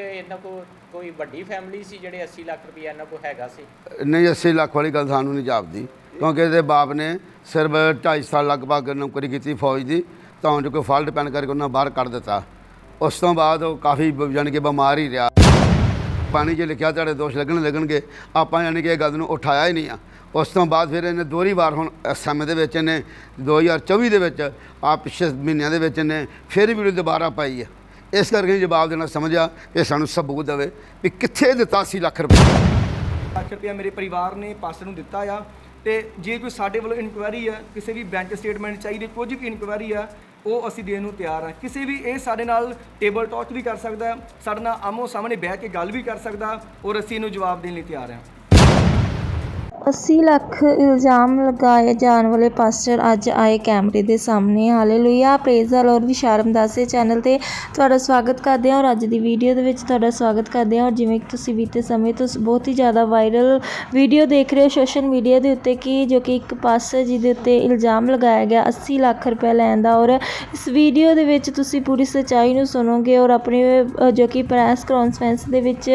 ਇਹਨਾਂ ਕੋ ਕੋਈ ਵੱਡੀ ਫੈਮਿਲੀ ਸੀ ਜਿਹੜੇ 80 ਲੱਖ ਰੁਪਏ ਇਹਨਾਂ ਕੋ ਹੈਗਾ ਸੀ? ਨਹੀਂ 80 ਲੱਖ ਵਾਲੀ ਗੱਲ ਸਾਨੂੰ ਨਹੀਂ ਜਾਪਦੀ। ਕਿਉਂਕਿ ਇਹਦੇ ਬਾਪ ਨੇ ਸਿਰਫ 2.5 ਸਾਲ ਲਗਭਗ ਨੌਕਰੀ ਕੀਤੀ ਫੌਜ ਦੀ, ਤਾਂ ਜੋ ਕੋਈ ਫਾਲਟ ਪੈਣ ਕਰਕੇ ਉਹਨਾਂ ਬਾਹਰ ਕੱਢ ਦਿੱਤਾ। ਉਸ ਤੋਂ ਬਾਅਦ ਉਹ ਕਾਫੀ ਬ- ਯਾਨੀ ਕਿ ਬਿਮਾਰ ਹੀ ਰਿਹਾ। ਪਾਣੀ ਜੇ ਲਿਖਿਆ ਤੁਹਾਡੇ ਦੋਸ਼ ਲੱਗਣ ਲੱਗਣਗੇ, ਆਪਾਂ ਯਾਨੀ ਕਿ ਇਹ ਗੱਲ ਨੂੰ ਉਠਾਇਆ ਹੀ ਨਹੀਂ ਆ। ਉਸ ਤੋਂ ਬਾਅਦ ਫਿਰ ਇਹਨੇ ਦੋਹਰੀ ਵਾਰ ਹੁਣ ਇਸ ਸਮੇਂ ਦੇ ਵਿੱਚ ਇਹਨੇ 2024 ਦੇ ਵਿੱਚ ਆ ਪਿਛਲੇ ਮਹੀਨਿਆਂ ਦੇ ਵਿੱਚ ਇਹਨੇ ਫਿਰ ਵੀਡੀਓ ਦੁਬਾਰਾ ਪਾਈ ਹੈ ਇਸ ਕਰਕੇ ਜਵਾਬ ਦੇਣਾ ਸਮਝਿਆ ਕਿ ਸਾਨੂੰ ਸਬੂਤ ਦੇਵੇ ਵੀ ਕਿੱਥੇ ਦਿੱਤਾ ਸੀ ਲੱਖ ਰੁਪਏ। ਲੱਖ ਰੁਪਇਆ ਮੇਰੇ ਪਰਿਵਾਰ ਨੇ ਪਾਸਟਰ ਨੂੰ ਦਿੱਤਾ ਆ ਤੇ ਜੇ ਕੋਈ ਸਾਡੇ ਵੱਲੋਂ ਇਨਕੁਆਇਰੀ ਆ, ਕਿਸੇ ਵੀ ਬੈਂਕ ਸਟੇਟਮੈਂਟ ਚਾਹੀਦੀ, ਕੁਝ ਵੀ ਇਨਕੁਆਇਰੀ ਆ, ਉਹ ਅਸੀਂ ਦੇਣ ਨੂੰ ਤਿਆਰ ਆ। ਕਿਸੇ ਵੀ ਇਹ ਸਾਡੇ ਨਾਲ ਟੇਬਲ ਟਾਕ ਵੀ ਕਰ ਸਕਦਾ, ਸਾਡੇ ਨਾਲ ਆਮੋ ਸਾਹਮਣੇ ਬਹਿ ਕੇ ਗੱਲ ਵੀ ਕਰ ਸਕਦਾ ਔਰ ਅਸੀਂ ਇਹਨੂੰ ਜਵਾਬ ਦੇਣ ਲਈ ਤਿਆਰ ਆ। 80 ਲੱਖ ਇਲਜ਼ਾਮ ਲਗਾਏ ਜਾਣ ਵਾਲੇ ਪਾਸਟਰ ਅੱਜ ਆਏ ਕੈਮਰੇ ਦੇ ਸਾਹਮਣੇ। ਹਾਲੇਲੂਇਆ। ਪ੍ਰੇਜ਼ ਦਾ ਲਾਰਡ ਵਿਸ਼ਾਰਮ ਦਾਸੇ ਚੈਨਲ ਤੇ ਤੁਹਾਡਾ ਸਵਾਗਤ ਕਰਦੇ ਹਾਂ ਔਰ ਅੱਜ ਦੀ ਵੀਡੀਓ ਦੇ ਵਿੱਚ ਤੁਹਾਡਾ ਸਵਾਗਤ ਕਰਦੇ ਹਾਂ। ਔਰ ਜਿਵੇਂ ਕਿ ਤੁਸੀਂ ਬੀਤੇ ਸਮੇਂ ਤੋਂ ਬਹੁਤ ਹੀ ਜ਼ਿਆਦਾ ਵਾਇਰਲ ਵੀਡੀਓ ਦੇਖ ਰਹੇ ਹੋ ਸੋਸ਼ਲ ਮੀਡੀਆ ਦੇ ਉੱਤੇ ਕਿ ਜੋ ਕਿ ਇੱਕ ਪਾਸਟਰ ਜੀ ਦੇ ਉੱਤੇ ਇਲਜ਼ਾਮ ਲਗਾਇਆ ਗਿਆ 80 ਲੱਖ ਰੁਪਏ ਲੈਣ ਦਾ ਔਰ ਇਸ ਵੀਡੀਓ ਦੇ ਵਿੱਚ ਤੁਸੀਂ ਪੂਰੀ ਸੱਚਾਈ ਨੂੰ ਸੁਣੋਗੇ ਔਰ ਆਪਣੇ ਜੋ ਕਿ ਪ੍ਰੈਸ ਕਾਨਫਰੰਸ ਦੇ ਵਿੱਚ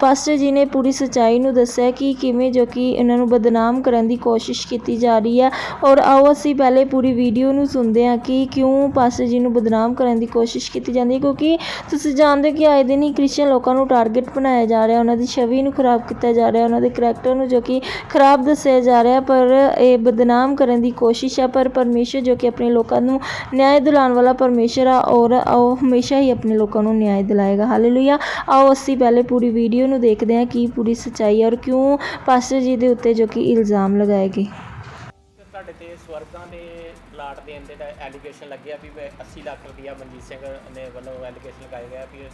ਪਾਸਟਰ ਜੀ ਨੇ ਪੂਰੀ ਸੱਚਾਈ ਨੂੰ ਦੱਸਿਆ ਕਿ ਕਿਵੇਂ ਜੋ ਕਿ ਇਹਨਾਂ ਨੂੰ ਬਦਨਾਮ ਕਰਨ ਦੀ ਕੋਸ਼ਿਸ਼ ਕੀਤੀ ਜਾ ਰਹੀ ਹੈ। ਔਰ ਆਓ ਅਸੀਂ ਪਹਿਲੇ ਪੂਰੀ ਵੀਡੀਓ ਨੂੰ ਸੁਣਦੇ ਹਾਂ ਕਿ ਕਿਉਂ ਪਾਸਟਰ ਜੀ ਨੂੰ ਬਦਨਾਮ ਕਰਨ ਦੀ ਕੋਸ਼ਿਸ਼ ਕੀਤੀ ਜਾਂਦੀ ਹੈ। ਕਿਉਂਕਿ ਤੁਸੀਂ ਜਾਣਦੇ ਹੋ ਕਿ ਆਏ ਦਿਨ ਹੀ ਕ੍ਰਿਸਚੀਅਨ ਲੋਕਾਂ ਨੂੰ ਟਾਰਗੇਟ ਬਣਾਇਆ ਜਾ ਰਿਹਾ, ਉਹਨਾਂ ਦੀ ਛਵੀ ਨੂੰ ਖਰਾਬ ਕੀਤਾ ਜਾ ਰਿਹਾ, ਉਹਨਾਂ ਦੇ ਕਰੈਕਟਰ ਨੂੰ ਜੋ ਕਿ ਖਰਾਬ ਦੱਸਿਆ ਜਾ ਰਿਹਾ, ਪਰ ਇਹ ਬਦਨਾਮ ਕਰਨ ਦੀ ਕੋਸ਼ਿਸ਼ ਹੈ ਪਰ ਪਰਮੇਸ਼ਰ ਜੋ ਕਿ ਆਪਣੇ ਲੋਕਾਂ ਨੂੰ ਨਿਆਂ ਦਿਲਾਉਣ ਵਾਲਾ ਪਰਮੇਸ਼ਰ ਆ, ਔਰ ਉਹ ਹਮੇਸ਼ਾ ਹੀ ਆਪਣੇ ਲੋਕਾਂ ਨੂੰ ਨਿਆਂ ਦਿਲਾਏਗਾ। ਹਾਲੇਲੂਇਆ ਆਓ ਅਸੀਂ ਪਹਿਲੇ ਪੂਰੀ ਵੀਡੀਓ ਨੂੰ ਦੇਖਦੇ ਹਾਂ ਕੀ ਪੂਰੀ ਸੱਚਾਈ ਔਰ ਕਿਉਂ ਪਾਸਟਰ ਜੀ ਦੇ ਉੱਤੇ ਜੋ ਕਿ ਇਲਜ਼ਾਮ ਲਗਾਏ ਗਏ ਤੇ ਤੁਹਾਡੇ ਤੇ ਸਵਰਗਾਂ ਦੇ ਪਲਾਟ ਦੇਣ ਦੇ ਐਲੀਗੇਸ਼ਨ ਲੱਗਿਆ ਵੀ ਮੈਂ 80 ਲੱਖ ਰੁਪਇਆ ਮਨਜੀਤ ਸਿੰਘ ਨੇ ਵੱਲੋਂ ਐਲੀਗੇਸ਼ਨ ਲਗਾਇਆ ਗਿਆ ਵੀ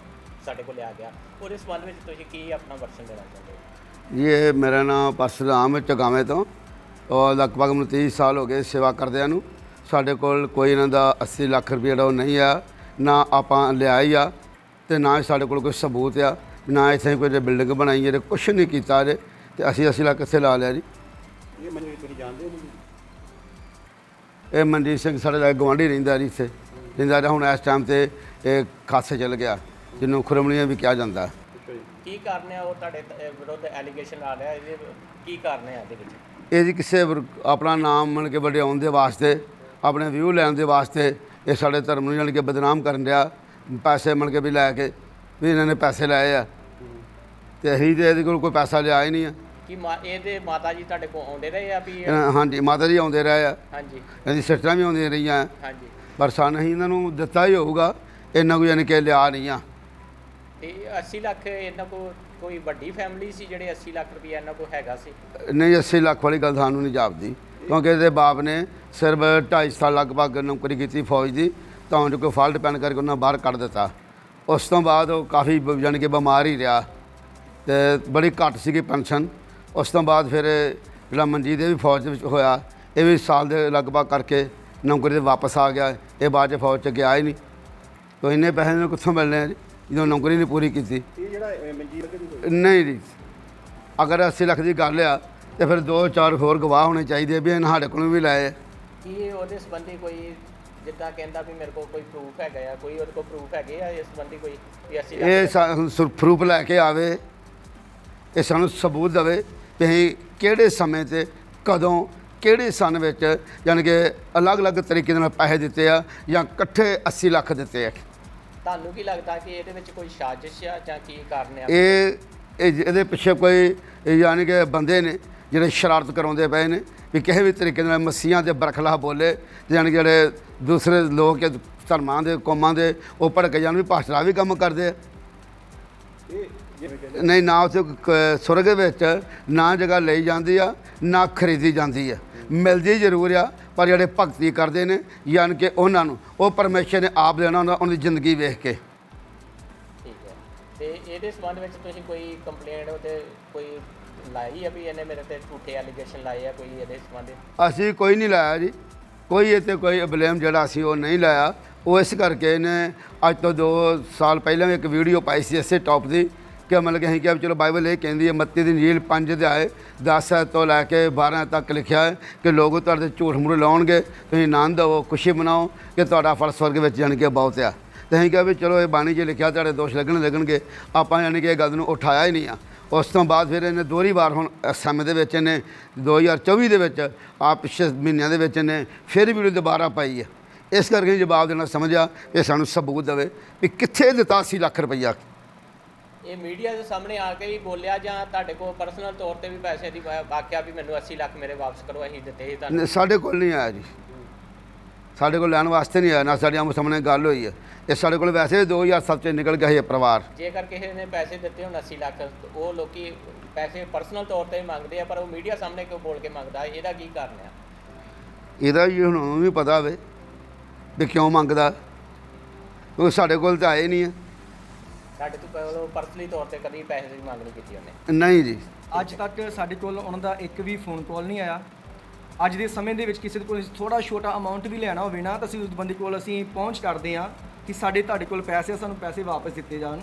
ਸਾਡੇ ਕੋਲ ਲਿਆ ਗਿਆ। ਉਹਦੇ ਸੰਬੰਧ ਵਿੱਚ ਤੁਸੀਂ ਕੀ ਆਪਣਾ ਵਰਸ਼ਨ ਦੇਣਾ ਚਾਹੁੰਦੇ ਹੋ? ਇਹ ਮੇਰਾ ਨਾਮ ਪਰਸਰਾਮ ਚਗਾਵੇਂ ਤੋਂ। ਔਰ ਲਗਭਗ ਮੈਨੂੰ 30 ਸਾਲ ਹੋ ਗਏ ਸੇਵਾ ਕਰਦਿਆਂ ਨੂੰ। ਸਾਡੇ ਕੋਲ ਕੋਈ ਇਹਨਾਂ ਦਾ 80 ਲੱਖ ਰੁਪਏ ਜਿਹੜਾ ਉਹ ਨਹੀਂ ਆ ਨਾ ਆਪਾਂ ਲਿਆ ਹੀ ਆ ਤੇ ਨਾ ਹੀ ਸਾਡੇ ਕੋਲ ਕੋਈ ਸਬੂਤ ਆ ਨਾ ਇੱਥੇ ਕੋਈ ਬਿਲਡਿੰਗ ਬਣਾਈ ਜਿਹੜੇ ਕੁਛ ਨਹੀਂ ਕੀਤਾ ਜੇ ਤੇ ਅਸੀਂ 80 ਲੱਖ ਕਿੱਥੇ ਲਾ ਲਿਆ ਜੀ। ਇਹ ਮੈਨੂੰ ਤੁਸੀਂ ਜਾਣਦੇ ਹੋ ਇਹ ਮਨਜੀਤ ਸਿੰਘ ਸਾਡੇ ਦਾ ਗਵਾਂਢੀ ਰਹਿੰਦਾ ਜੀ ਇੱਥੇ। ਰਹਿੰਦਾ ਰਿਹਾ ਹੁਣ ਇਸ ਟਾਈਮ ਤੇ ਇਹ ਖਾਸੇ ਚਲ ਗਿਆ ਜਿਹਨੂੰ ਖੁਰਮਣੀਆਂ ਵੀ ਕਿਹਾ ਜਾਂਦਾ। ਕੀ ਕਾਰਨ ਹੈ ਉਹ ਤੁਹਾਡੇ ਤ- ਵਿਰੁੱਧ ਐਲੀਗੇਸ਼ਨ ਆ ਰਿਹਾ ਇਹਦੇ ਕੀ ਕਾਰਨ ਹੈ ਇਹਦੇ ਵਿੱਚ? ਇਹ ਜੀ ਕਿਸੇ ਵਰ- ਆਪਣਾ ਨਾਮ ਮੰਨ ਕੇ ਵਡਿਆਉਣ ਦੇ ਵਾਸਤੇ ਆਪਣੇ ਵਿਊ ਲੈਣ ਦੇ ਵਾਸਤੇ ਇਹ ਸਾਡੇ ਧਰਮ ਨੂੰ ਜਾਣ ਕੇ ਬਦਨਾਮ ਕਰਨ ਰਿਹਾ ਪੈਸੇ ਮੰਨ ਕੇ ਵੀ ਲੈ ਕੇ ਵੀ ਇਹਨਾਂ ਨੇ ਪੈਸੇ ਲਏ ਆ। ਤੇ ਅਸੀਂ ਤੇ ਇਹਦੇ ਕੋਲ ਕੋਈ ਪੈਸਾ ਲਿਆ ਹੀ ਨਹੀਂ ਆ। ਕੀ ਮਾ ਇਹਦੇ ਮਾਤਾ ਜੀ ਤੁਹਾਡੇ ਕੋਲ ਆਉਂਦੇ ਰਹੇ ਆ ਵੀ ਇਹਨਾਂ- ਹਾਂਜੀ ਮਾਤਾ ਜੀ ਆਉਂਦੇ ਰਹੇ ਆ। ਹਾਂਜੀ। ਇਹਦੀ ਸਿਸਟਰਾਂ ਵੀ ਆਉਂਦੀਆਂ ਰਹੀਆਂ। ਹਾਂਜੀ। ਪਰ ਸਾਨੂੰ ਅਸੀਂ ਇਹਨਾਂ ਨੂੰ ਦਿੱਤਾ ਹੀ ਹੋਊਗਾ ਇਹਨਾਂ ਕੋਈ ਯਾਨੀ ਕਿ ਲਿਆ ਨਹੀਂ ਆ। ਤੇ 80 ਲੱਖ ਇਹਨਾਂ ਕੋ ਕੋਈ ਵੱਡੀ ਫੈਮਿਲੀ ਸੀ ਜਿਹੜੇ 80 ਲੱਖ ਰੁਪਏ ਇਹਨਾਂ ਕੋ ਹੈਗਾ ਸੀ? ਨਹੀਂ 80 ਲੱਖ ਵਾਲੀ ਗੱਲ ਸਾਨੂੰ ਨਹੀਂ ਜਾਪਦੀ। ਕਿਉਂਕਿ ਇਹਦੇ ਬਾਪ ਨੇ ਸਿਰਫ 2.5 ਸਾਲ ਲਗਭਗ ਨੌਕਰੀ ਕੀਤੀ ਫੌਜ ਦੀ ਤਾਂ ਜੋ ਕੋਈ ਫਾਲਟ ਪੈਣ ਕਰਕੇ ਉਹਨਾਂ ਬਾਹਰ ਕੱਢ ਦਿੱਤਾ। ਉਸ ਤੋਂ ਬਾਅਦ ਉਹ ਕਾਫੀ ਬ- ਯਾਨੀ ਕਿ ਬਿਮਾਰ ਹੀ ਰਿਹਾ। ਤੇ ਬੜੀ ਘੱਟ ਸੀਗੀ ਪੈਨਸ਼ਨ। ਉਸ ਤੋਂ ਬਾਅਦ ਫਿਰ ਜਿਹੜਾ ਮਨਜੀਤ ਇਹ ਵੀ ਫੌਜ ਦੇ ਵਿੱਚ ਹੋਇਆ ਇਹ ਵੀ ਸਾਲ ਦੇ ਲਗਭਗ ਕਰਕੇ ਨੌਕਰੀ ਤੇ ਵਾਪਸ ਆ ਗਿਆ ਇਹ ਬਾਅਦ 'ਚ ਫੌਜ 'ਚ ਗਿਆ ਹੀ ਨਹੀਂ। ਤੋ ਇੰਨੇ ਪੈਸੇ ਨੂੰ ਕਿੱਥੋਂ ਮਿਲਣੇ ਆ ਜੀ? ਜਦੋਂ ਨੌਕਰੀ ਨਹੀਂ ਪੂਰੀ ਕੀਤੀ। ਇਹ ਜਿਹੜਾ ਅਹ, ਮਨਜੀਤ ਨਹੀਂ ਜੀ। ਅਗਰ 80 ਲੱਖ ਦੀ ਗੱਲ ਆ ਤੇ ਫਿਰ ਦੋ ਚਾਰ ਹੋਰ ਗਵਾਹ ਹੋਣੇ ਚਾਹੀਦੇ ਆ ਵੀ ਇਹਨਾਂ ਸਾਡੇ ਕੋਲੋਂ ਵੀ ਲਾਏ ਆ। ਕੀ ਉਹਦੇ ਸੰਬੰਧੀ ਕੋਈ ਜਿੱਦਾਂ ਕਹਿੰਦਾ ਵੀ ਮੇਰੇ ਕੋਲ ਕੋਈ ਪ੍ਰੂਫ ਹੈਗਾ ਆ ਕੋਈ ਉਹਦੇ ਕੋਲ ਪ੍ਰੂਫ ਹੈਗੇ ਆ ਇਸ ਸੰਬੰਧੀ ਕੋਈ ਵੀ 80 ਇਹ ਲੱਖ ਪ੍ਰੂਫ ਲੈ ਕੇ ਆਵੇ ਇਹ ਸਾਨੂੰ ਸਬੂਤ ਦੇਵੇ ਵੀ ਅਸੀਂ ਕਿਹੜੇ ਸਮੇਂ ਤੇ ਕਦੋਂ ਕਿਹੜੇ ਸਨ ਵਿੱਚ ਯਾਨੀ ਕਿ ਅਲੱਗ-ਅਲੱਗ ਤਰੀਕੇ ਨਾਲ ਪੈਸੇ ਦਿੱਤੇ ਆ ਜਾਂ ਇਕੱਠੇ 80 ਲੱਖ ਦਿੱਤੇ ਆ। ਤੁਹਾਨੂੰ ਕੀ ਲੱਗਦਾ ਕਿ ਇਹਦੇ ਵਿੱਚ ਕੋਈ ਸਾਜ਼ਿਸ਼ ਆ ਜਾਂ ਕੀ ਕਾਰਨ ਆ? ਇਹ ਇਹ- ਇਹਦੇ ਪਿੱਛੇ ਕੋਈ ਯਾਨੀ ਕਿ ਬੰਦੇ ਨੇ ਜਿਹੜੇ ਸ਼ਰਾਰਤ ਕਰਾਉਂਦੇ ਪਏ ਨੇ ਵੀ ਕਿਸੇ ਵੀ ਤਰੀਕੇ ਨਾਲ ਮਸੀਹਾਂ ਦੇ ਬਰਖਲਾ ਬੋਲੇ ਯਾਨੀ ਕਿ ਜਿਹੜੇ ਦੂਸਰੇ ਲੋਕ ਜਾਂ ਧਰਮਾਂ ਦੇ ਕੌਮਾਂ ਦੇ ਉਹ ਭੜਕ ਜਾਣ ਵੀ ਭਾਸ਼ਾ ਵੀ ਕੰਮ ਕਰਦੇ ਆ। ਇਹ ਨਹੀਂ ਨਾ ਕ- ਸੁਰਗ ਵਿੱਚ ਨਾ ਜਗ੍ਹਾ ਲਈ ਜਾਂਦੀ ਆ ਨਾ ਖਰੀਦੀ ਜਾਂਦੀ ਆ। ਮਿਲਦੀ ਜ਼ਰੂਰ ਆ ਪਰ ਜਿਹੜੇ ਭਗਤੀ ਕਰਦੇ ਨੇ ਯਾਨੀ ਕਿ ਉਹਨਾਂ ਨੂੰ ਉਹ ਪਰਮੇਸ਼ਰ ਨੇ ਆਪ ਦੇਣਾ ਹੁੰਦਾ ਉਹਨਾਂ ਦੀ ਜ਼ਿੰਦਗੀ ਵੇਖ ਕੇ। ਤੇ ਇਹਦੇ ਸੰਬੰਧ ਵਿੱਚ ਤੁਸੀਂ ਕੋਈ ਕੰਪਲੇਂਟ ਤੇ ਕੋਈ ਲਾਈ ਆ ਵੀ ਇਹਨੇ ਮੇਰੇ ਤੇ ਝੂਠੇ ਐਲੀਗੇਸ਼ਨ ਲਾਏ ਆ ਕੋਈ ਇਹਦੇ ਸੰਬੰਧ? ਅਸੀਂ ਕੋਈ ਨਹੀਂ ਲਾਇਆ ਜੀ। ਕੋਈ ਇਹ 'ਤੇ ਕੋਈ ਬਲੇਮ ਜਿਹੜਾ ਅਸੀਂ ਉਹ ਨਹੀਂ ਲਾਇਆ। ਉਹ ਇਸ ਕਰਕੇ ਇਹਨੇ ਅੱਜ ਤੋਂ 2 ਸਾਲ ਪਹਿਲਾਂ ਇੱਕ ਵੀਡੀਓ ਪਾਈ ਸੀ ਇਸੇ ਟੌਪ ਦੀ। ਕਿ ਮਤਲਬ ਕਿ ਅਸੀਂ ਕਿਹਾ ਵੀ ਚਲੋ ਬਾਈਬਲ ਇਹ ਕਹਿੰਦੀ ਹੈ, ਮੱਤੀ ਦੀ ਨੀਲ 5 ਅਧਿਆਏ 10 ਤੋਂ ਲੈ ਕੇ 12 ਤੱਕ ਲਿਖਿਆ ਹੈ ਕਿ ਲੋਕ ਤੁਹਾਡੇ ਝੂਠ ਮੂਠ ਲਾਉਣਗੇ, ਤੁਸੀਂ ਆਨੰਦ ਦਿਵੋ ਖੁਸ਼ੀ ਮਨਾਓ ਕਿ ਤੁਹਾਡਾ ਫਲ ਸਵਰਗ ਵਿੱਚ ਜਾਣ ਕੇ ਬਹੁਤ ਆ। ਤੇ ਅਸੀਂ ਕਿਹਾ ਵੀ ਚਲੋ ਇਹ ਬਾਣੀ 'ਚ ਲਿਖਿਆ ਤੁਹਾਡੇ ਦੋਸ਼ ਲੱਗਣ ਲੱਗਣਗੇ, ਆਪਾਂ ਯਾਨੀ ਕਿ ਇਹ ਗੱਲ ਨੂੰ ਉਠਾਇਆ ਹੀ ਨਹੀਂ ਆ। ਉਸ ਤੋਂ ਬਾਅਦ ਫਿਰ ਇਹਨੇ ਦੋਹਰੀ ਵਾਰ ਹੁਣ ਸਮੇਂ ਦੇ ਵਿੱਚ ਇਹਨੇ 2024 ਦੇ ਵਿੱਚ ਆ ਪਿਛਲੇ ਮਹੀਨਿਆਂ ਦੇ ਵਿੱਚ ਇਹਨੇ ਫਿਰ ਵੀਡੀਓ ਦੁਬਾਰਾ ਪਾਈ ਹੈ ਇਸ ਕਰਕੇ ਜਵਾਬ ਦੇਣਾ ਸਮਝਿਆ ਕਿ ਸਾਨੂੰ ਸਬੂਤ ਦੇਵੇ ਵੀ ਕਿੱਥੇ ਦਿੱਤਾ 80 ਲੱਖ ਰੁਪਈਆ। ਇਹ ਮੀਡੀਆ ਦੇ ਸਾਹਮਣੇ ਆ ਕੇ ਹੀ ਬੋਲਿਆ ਜਾਂ ਤੁਹਾਡੇ ਕੋਲ ਪਰਸਨਲ ਤੌਰ ਤੇ ਵੀ ਪੈਸੇ ਦੀ ਵਾ- ਆਖਿਆ ਵੀ ਮੈਨੂੰ 80 ਲੱਖ ਮੇਰੇ ਵਾਪਸ ਕਰੋ ਅਸੀਂ ਦਿੱਤੇ ਸੀ ਤੁਹਾਨੂੰ। ਸਾਡੇ ਕੋਲ ਨਹੀਂ ਆਇਆ ਜੀ। ਸਾਡੇ ਕੋਲ ਲੈਣ ਵਾਸਤੇ ਨਹੀਂ ਆਇਆ ਨਾ ਸਾਡੇ ਆਮੋ ਸਾਹਮਣੇ ਗੱਲ ਹੋਈ ਹੈ। ਇਹ ਸਾਡੇ ਕੋਲ ਵੈਸੇ 2007 ਚ ਨਿਕਲ ਗਿਆ ਇਹ ਪਰਿਵਾਰ। ਜੇਕਰ ਕਿਸੇ ਨੇ ਪੈਸੇ ਦਿੱਤੇ ਹੋਣ 80 ਲੱਖ ਉਹ ਲੋਕੀ ਪੈਸੇ ਪਰਸਨਲ ਤੌਰ ਤੇ ਮੰਗਦੇ ਆ ਪਰ ਉਹ ਮੀਡੀਆ ਸਾਹਮਣੇ ਕਿਉਂ ਬੋਲ ਕੇ ਮੰਗਦਾ? ਇਹਦਾ ਕੀ ਕਾਰਨ ਆ? ਇਹਦਾ ਜੀ ਹੁਣ ਉਹਨੂੰ ਵੀ ਪਤਾ ਹੋਵੇ ਵੀ ਕਿਉਂ ਮੰਗਦਾ। ਉਹ ਸਾਡੇ ਕੋਲ ਤਾਂ ਆਏ ਨਹੀਂ ਹੈ ਸਾਡੇ ਤੋਂ ਕੋਲੋਂ ਪਰਸਨਲੀ ਤੌਰ ਤੇ ਕਦੀ ਪੈਸੇ ਦੀ ਮੰਗ ਨਹੀਂ ਕੀਤੀ ਉਹਨੇ। ਨਹੀਂ ਜੀ। ਅੱਜ ਤੱਕ ਸਾਡੇ ਕੋਲ ਉਹਨਾਂ ਦਾ ਇੱਕ ਵੀ ਫੋਨ ਕਾਲ ਨਹੀਂ ਆਇਆ। ਅੱਜ ਦੇ ਸਮੇਂ ਦੇ ਵਿੱਚ ਕਿਸੇ ਦੇ ਕੋਲ ਥੋੜਾ ਛੋਟਾ ਅਮਾਉਂਟ ਵੀ ਲੈਣਾ ਹੋਵੇ ਨਾ ਤਾਂ ਅਸੀਂ ਉਸ ਬੰਦੇ ਕੋਲ ਅਸੀਂ ਪਹੁੰਚ ਕਰਦੇ ਹਾਂ ਕਿ ਸਾਡੇ ਤੁਹਾਡੇ ਕੋਲ ਪੈਸੇ ਆ, ਸਾਨੂੰ ਪੈਸੇ ਵਾਪਸ ਦਿੱਤੇ ਜਾਣ।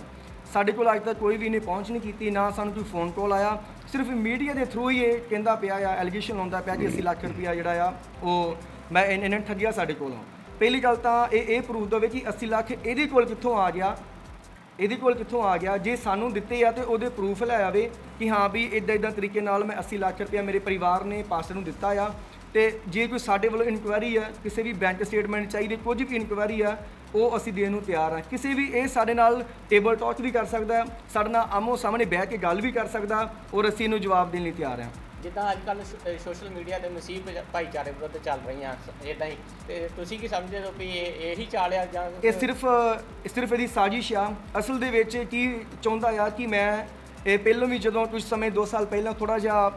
ਸਾਡੇ ਕੋਲ ਅੱਜ ਤੱਕ ਕੋਈ ਵੀ ਨੇ ਪਹੁੰਚ ਨਹੀਂ ਕੀਤੀ ਨਾ ਸਾਨੂੰ ਕੋਈ ਫੋਨ ਕਾਲ ਆਇਆ। ਸਿਰਫ ਮੀਡੀਆ ਦੇ ਥਰੂ ਹੀ ਇਹ ਕਹਿੰਦਾ ਪਿਆ ਆ ਐਲੀਗੇਸ਼ਨ ਲਾਉਂਦਾ ਪਿਆ ਕਿ 80 ਲੱਖ ਰੁਪਇਆ ਜਿਹੜਾ ਆ ਉਹ ਮੈਂ ਇਨ- ਇਹਨਾਂ ਨੇ ਠੱਗਿਆ ਸਾਡੇ ਕੋਲੋਂ। ਪਹਿਲੀ ਗੱਲ ਤਾਂ ਇਹ ਇਹ ਪ੍ਰੂਫ ਦੇਵੇ ਕਿ 80 ਲੱਖ ਇਹਦੇ ਕੋਲ ਕਿੱਥੋਂ ਆ ਗਿਆ। ਇਹਦੇ ਕੋਲ ਕਿੱਥੋਂ ਆ ਗਿਆ? ਜੇ ਸਾਨੂੰ ਦਿੱਤੇ ਆ ਤੇ ਉਹਦੇ ਪ੍ਰੂਫ ਲੈ ਆਵੇ ਕਿ ਹਾਂ ਵੀ ਇਦਾਂ ਇਦਾਂ ਤਰੀਕੇ ਨਾਲ ਮੈਂ 80 ਲੱਖ ਰੁਪਇਆ ਮੇਰੇ ਪਰਿਵਾਰ ਨੇ ਪਾਸਟਰ ਨੂੰ ਦਿੱਤਾ ਆ। ਤੇ ਜੇ ਕੋਈ ਸਾਡੇ ਵੱਲੋਂ ਇਨਕੁਆਇਰੀ ਆ, ਕਿਸੇ ਵੀ ਬੈਂਕ ਸਟੇਟਮੈਂਟ ਚਾਹੀਦੀ, ਕੁਝ ਵੀ ਇਨਕੁਆਇਰੀ ਆ, ਉਹ ਅਸੀਂ ਦੇਣ ਨੂੰ ਤਿਆਰ ਆ। ਕਿਸੇ ਵੀ ਇਹ ਸਾਡੇ ਨਾਲ ਟੇਬਲ ਟਾਕ ਵੀ ਕਰ ਸਕਦਾ, ਸਾਡੇ ਨਾਲ ਆਮੋ ਸਾਹਮਣੇ ਬਹਿ ਕੇ ਗੱਲ ਵੀ ਕਰ ਸਕਦਾ ਔਰ ਅਸੀਂ ਇਹਨੂੰ ਜਵਾਬ ਦੇਣ ਲਈ ਤਿਆਰ ਆ। ਜਿੱਦਾਂ ਅੱਜ ਕੱਲ ਸੋਸ਼ਲ ਮੀਡੀਆ ਤੇ ਮਸੀਹ ਭਾਈਚਾਰੇ ਵਿਰੁੱਧ ਚੱਲ ਰਹੀਆਂ ਇਦਾਂ ਹੀ। ਤੇ ਤੁਸੀਂ ਕੀ ਸਮਝਦੇ ਹੋ ਵੀ ਇਹ, ਇਹੀ ਚਾਲਿਆ ਜਾਂ ਇਹ ਸਿਰਫ ਸਿਰਫ ਇਹਦੀ ਸਾਜ਼ਿਸ਼ ਆ। ਅਸਲ ਦੇ ਵਿੱਚ ਕੀ ਚਾਹੁੰਦਾ ਆ ਕਿ ਮੈਂ ਇਹ ਪਹਿਲਾਂ ਵੀ ਜਦੋਂ ਕੁਝ ਸਮੇਂ 2 ਸਾਲ ਪਹਿਲਾਂ ਥੋੜਾ ਜਿਹਾ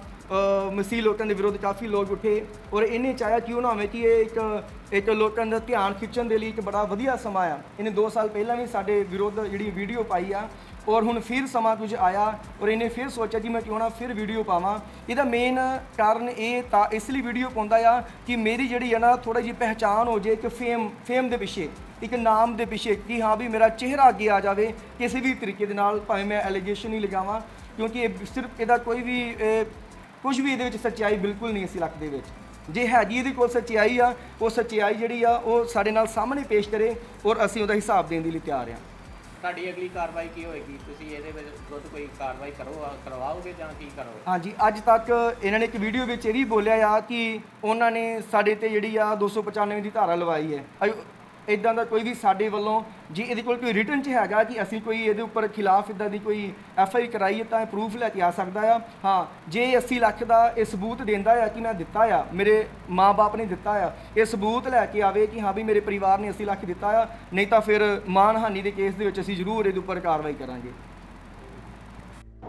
ਮਸੀਹ ਲੋਕਾਂ ਦੇ ਵਿਰੁੱਧ ਕਾਫੀ ਲੋਕ ਉੱਠੇ ਔਰ ਇਹਨੇ ਚਾਹਿਆ ਕਿਉਂ ਨਾ ਹੋਵੇ ਕਿ ਇਹ ਇੱਕ ਇੱਕ ਲੋਕਾਂ ਦਾ ਧਿਆਨ ਖਿੱਚਣ ਦੇ ਲਈ ਇੱਕ ਬੜਾ ਵਧੀਆ ਸਮਾਂ ਆ। ਇਹਨੇ 2 ਸਾਲ ਪਹਿਲਾਂ ਵੀ ਸਾਡੇ ਵਿਰੁੱਧ ਜਿਹੜੀ ਵੀਡੀਓ ਪਾਈ ਆ ਔਰ ਹੁਣ ਫਿਰ ਸਮਾਂ ਕੁਝ ਆਇਆ ਔਰ ਇਹਨੇ ਫਿਰ ਸੋਚਿਆ ਕਿ ਮੈਂ ਕਿਉਂ ਨਾ ਫਿਰ ਵੀਡੀਓ ਪਾਵਾਂ। ਇਹਦਾ ਮੇਨ ਕਾਰਨ ਇਹ ਤਾਂ ਇਸ ਲਈ ਵੀਡੀਓ ਪਾਉਂਦਾ ਆ ਕਿ ਮੇਰੀ ਜਿਹੜੀ ਹੈ ਨਾ ਥੋੜਾ ਜਿਹੀ ਪਹਿਚਾਨ ਹੋ ਜੇ ਇੱਕ ਫੇਮ ਫੇਮ ਦੇ ਪਿੱਛੇ, ਇੱਕ ਨਾਮ ਦੇ ਪਿੱਛੇ ਕਿ ਹਾਂ ਵੀ ਮੇਰਾ ਚਿਹਰਾ ਅੱਗੇ ਆ ਜਾਵੇ ਕਿਸੇ ਵੀ ਤਰੀਕੇ ਦੇ ਨਾਲ, ਭਾਵੇਂ ਮੈਂ ਐਲੀਗੇਸ਼ਨ ਹੀ ਲਗਾਵਾਂ, ਕਿਉਂਕਿ ਇਹ ਸਿਰਫ ਇਹਦਾ ਕੋਈ ਵੀ ਕੁਝ ਵੀ ਇਹਦੇ ਵਿੱਚ ਸੱਚਾਈ ਬਿਲਕੁਲ ਨਹੀਂ ਅਸੀਂ ਦੇ ਵਿੱਚ। ਜੇ ਹੈਗੀ ਇਹਦੇ ਕੋਲ ਸੱਚਾਈ ਆ, ਉਹ ਸੱਚਾਈ ਜਿਹੜੀ ਆ ਉਹ ਸਾਡੇ ਨਾਲ ਸਾਹਮਣੇ ਪੇਸ਼ ਕਰੇ ਔਰ ਅਸੀਂ ਉਹਦਾ ਹਿਸਾਬ ਦੇਣ ਦੇ ਲਈ ਤਿਆਰ ਆ। ਤੁਹਾਡੀ ਅਗਲੀ ਕਾਰਵਾਈ ਕੀ ਹੋਏਗੀ? ਤੁਸੀਂ ਇਹਦੇ ਵਿੱਚ ਵਿਰੁੱਧ ਕੋਈ ਕਾਰਵਾਈ ਕਰੋ ਕਰਵਾਓਗੇ ਜਾਂ ਕੀ ਕਰੋਗੇ? ਹਾਂਜੀ, ਅੱਜ ਤੱਕ ਇਹਨਾਂ ਨੇ ਇੱਕ ਵੀਡੀਓ ਵਿੱਚ ਇਹ ਵੀ ਬੋਲਿਆ ਆ ਕਿ ਉਹਨਾਂ ਨੇ ਸਾਡੇ ਤੇ ਜਿਹੜੀ ਆ 295 ਦੀ ਧਾਰਾ ਲਵਾਈ ਹੈ। ਇਦਾਂ ਦਾ ਕੋਈ ਵੀ ਸਾਡੇ ਵੱਲੋਂ ਜੇ ਇਹਦੇ ਕੋਲ ਕੋਈ ਰਿਟਰਨ 'ਚ ਹੈਗਾ ਕਿ ਅਸੀਂ ਕੋਈ ਇਹਦੇ ਉੱਪਰ ਖਿਲਾਫ ਇਦਾਂ ਦੀ ਕੋਈ ਐਫ ਆਈ ਕਰਾਈ ਹੈ ਤਾਂ ਪ੍ਰੂਫ ਲੈ ਕੇ ਆ ਸਕਦਾ ਆ। ਹਾਂ, ਜੇ 80 ਲੱਖ ਦਾ ਇਹ ਸਬੂਤ ਦਿੰਦਾ ਆ ਕਿ ਮੈਂ ਦਿੱਤਾ ਆ, ਮੇਰੇ ਮਾਪੇ ਨੇ ਦਿੱਤਾ ਆ, ਇਹ ਸਬੂਤ ਲੈ ਕੇ ਆਵੇ ਕਿ ਹਾਂ ਵੀ ਮੇਰੇ ਪਰਿਵਾਰ ਨੇ 80 ਲੱਖ ਦਿੱਤਾ ਆ, ਨਹੀਂ ਤਾਂ ਫਿਰ ਮਾਨਹਾਨੀ ਦੇ ਕੇਸ ਦੇ ਵਿੱਚ ਅਸੀਂ ਜ਼ਰੂਰ ਇਹਦੇ ਉੱਪਰ ਕਾਰਵਾਈ ਕਰਾਂਗੇ।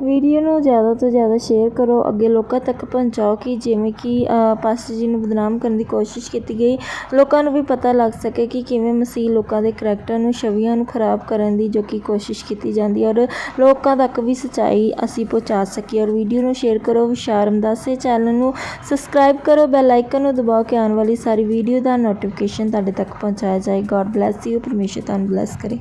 ਵੀਡੀਓ ਨੂੰ ਜ਼ਿਆਦਾ ਤੋਂ ਜ਼ਿਆਦਾ ਸ਼ੇਅਰ ਕਰੋ ਅੱਗੇ ਲੋਕਾਂ ਤੱਕ ਪਹੁੰਚਾਓ ਕਿ ਜਿਵੇਂ ਕਿ ਅ, ਪਾਸਟਰ ਜੀ ਨੂੰ ਬਦਨਾਮ ਕਰਨ ਦੀ ਕੋਸ਼ਿਸ਼ ਕੀਤੀ ਗਈ ਲੋਕਾਂ ਨੂੰ ਵੀ ਪਤਾ ਲੱਗ ਸਕੇ ਕਿ ਕਿਵੇਂ ਮਸੀਹ ਲੋਕਾਂ ਦੇ ਕਰੈਕਟਰ ਨੂੰ ਛਵੀਆਂ ਨੂੰ ਖਰਾਬ ਕਰਨ ਦੀ ਜੋ ਕਿ ਕੋਸ਼ਿਸ਼ ਕੀਤੀ ਜਾਂਦੀ ਹੈ ਔਰ ਲੋਕਾਂ ਤੱਕ ਵੀ ਸੱਚਾਈ ਅਸੀਂ ਪਹੁੰਚਾ ਸਕੀਏ। ਔਰ ਵੀਡੀਓ ਨੂੰ ਸ਼ੇਅਰ ਕਰੋ ਵਿਸ਼ਾਰਮ ਦਾਸੇ ਚੈਨਲ ਨੂੰ ਸਬਸਕ੍ਰਾਈਬ ਕਰੋ ਬੈਲ ਆਈਕਨ ਨੂੰ ਦਬਾਓ ਕਿ ਆਉਣ ਵਾਲੀ ਸਾਰੀ ਵੀਡੀਓ ਦਾ ਨੋਟੀਫਿਕੇਸ਼ਨ ਤੁਹਾਡੇ ਤੱਕ ਪਹੁੰਚਾਇਆ ਜਾਏ। ਗੋਡ ਬlesਸ ਯੂ ਪਰਮੇਸ਼ਰ ਤੁਹਾਨੂੰ ਬlesਸ ਕਰੇ।